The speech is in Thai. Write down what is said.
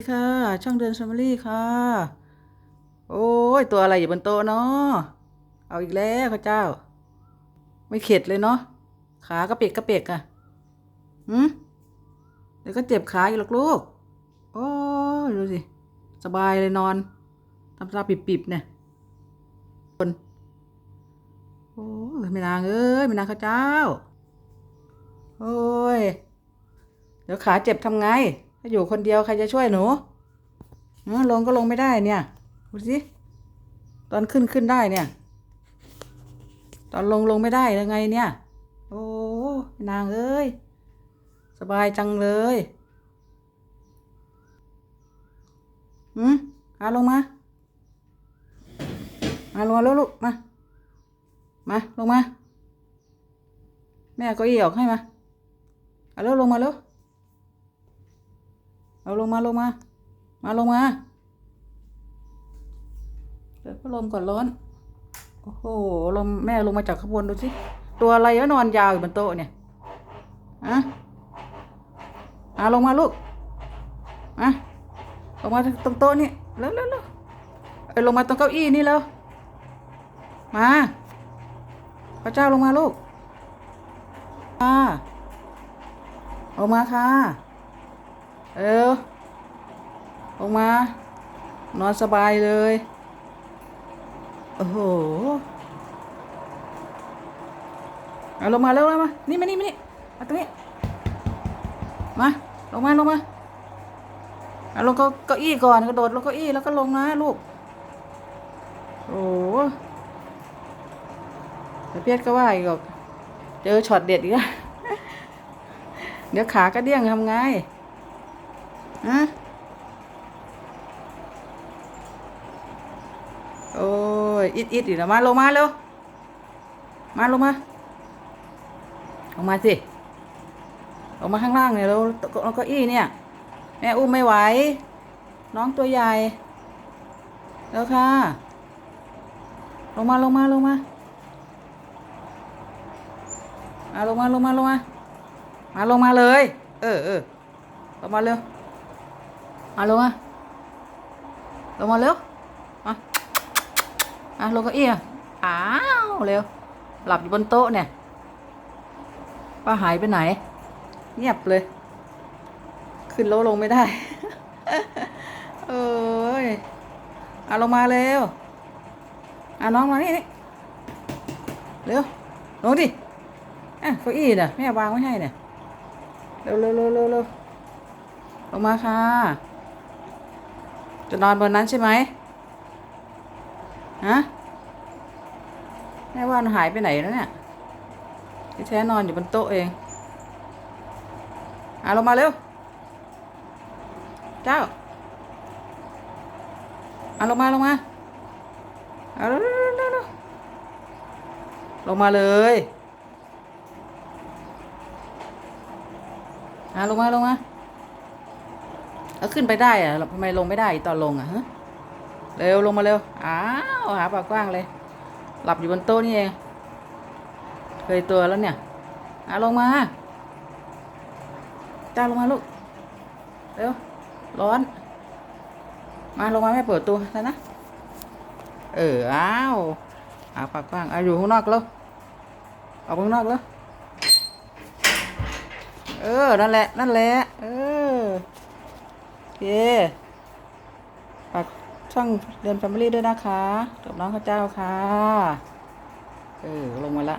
ค่ะ ช่องเดือนแฟมิลี่ค่ะ โอ้ย ตัวอะไรอยู่บนโต๊ะเนาะเอาอีกแล้วข้าเจ้า ไม่เข็ดเลยเนาะขากระเปกกระเปกอะหืมเดี๋ยวก็เจ็บขาอีกหรอกลูก โอ้ยดูสิ สบายเลยนอนทำตาปิบๆเนี่ยคนโอ้ยไม่นางเอ้ยไม่นางข้าเจ้า โอ้ย เดี๋ยวขาเจ็บทำไง ถ้าอยู่คนเดียวใครจะช่วยหนูเออลงก็ลงไม่ได้เนี่ยดูสิตอนขึ้นขึ้นได้เนี่ย ตอนลงลงไม่ได้ยังไงเนี่ย โอ้นางเอ้ยสบายจังเลยหืมมาลงมามาลงมาล้วลูกมา มาลงมา แม่ก็อี้ออกให้มาเอาล้วลงมาล้ว เอาลงมาลงมา มาลงมาเปิดพัดลมก่อนร้อน โอ้โห ลมแม่ลงมาจากข้างบนดูสิ ตัวอะไรวะนอนยาวอยู่บนโต๊ะเนี่ยอะอะลงมาลูกอะลงมาตรงโต๊ะนี่เร็วเร็วเร็วเอ้ยลงมาตรงเก้าอี้นี่แล้วมาพระเจ้าลงมาลูกค่ะลงมาค่ะ เอวลงมา นอนสบายเลย โอ้โห เอาลงมาแล้วลมา นี่มา นี่มา นี่ มาตรงนี้ มา ลงมา ลงมาเอาลงเก้าอี้ก่อนกระโดดลงเก้าอี้แล้วก็ลงนะลูก โอ้แต่เพียรก็ว่าอีกหรอกเจอช็อตเด็ดอีกแล้วเดี๋ยวขากระเดี้ยงทำไง ฮะโอ้ยอิดอิดอีกแล้วมาลงมาเร็วมาลงมาลงมาสิลงมาข้างล่างเนี่ยเราเราก้าอี้เนี่ยแม่อุ้มไม่ไหว น้องตัวใหญ่แล้วค่ะ ลงมาลงมาลงมาอะลงมาลงมาลงมามาลงมาเลย เออเออลงมาเร็ว มาลงมาลงมาเร็วมาอะลงก้าอี้ยอ้าวเร็ว หลับอยู่บนโต๊ะเนี่ยป้าหายไปไหน เงียบเลย ขึ้นแล้วลงไม่ได้ เอ้ยอะลงมาเร็วอะน้องมานี่นี่เร็วลงดิอะเก้าอี้เนี่ยแม่วางไว้ให้เนี่ยเร็วเร็วเร็วเร็วเร็วลงมาค่ะ จะนอนบนนั้นใช่ไหมฮะแม่ว่ามันหายไปไหนแล้วเนี่ยที่แท้นอนอยู่บนโต๊ะเองอะลงมาเร็ว เจ้าอะลงมาลงมาอะเร็วเร็วเร็วเร็วลงมาเลยอะลงมาลงมา เอาขึ้นไปได้อะทำไมลงไม่ได้ตอนลงอะฮะเร็วลงมาเร็ว อ้าวหาปากกว้างเลย หลับอยู่บนโต๊ะนี่เอง เคยตัวแล้วเนี่ยอะลงมาจ้าลงมาลูก เร็ว ร้อน มาลงมาแม่เปิดตัวแล้วนะ เออ อ้าวหาปากกว้างอะอยู่ข้างนอกแล้วออกข้างนอกแล้ว เออ นั่นแหละ นั่นแหละ เออ เคฝากช่องเดือนแฟมิลี่ด้วยนะคะกับน้องข้าเจ้าค่ะ เออ ลงมาละ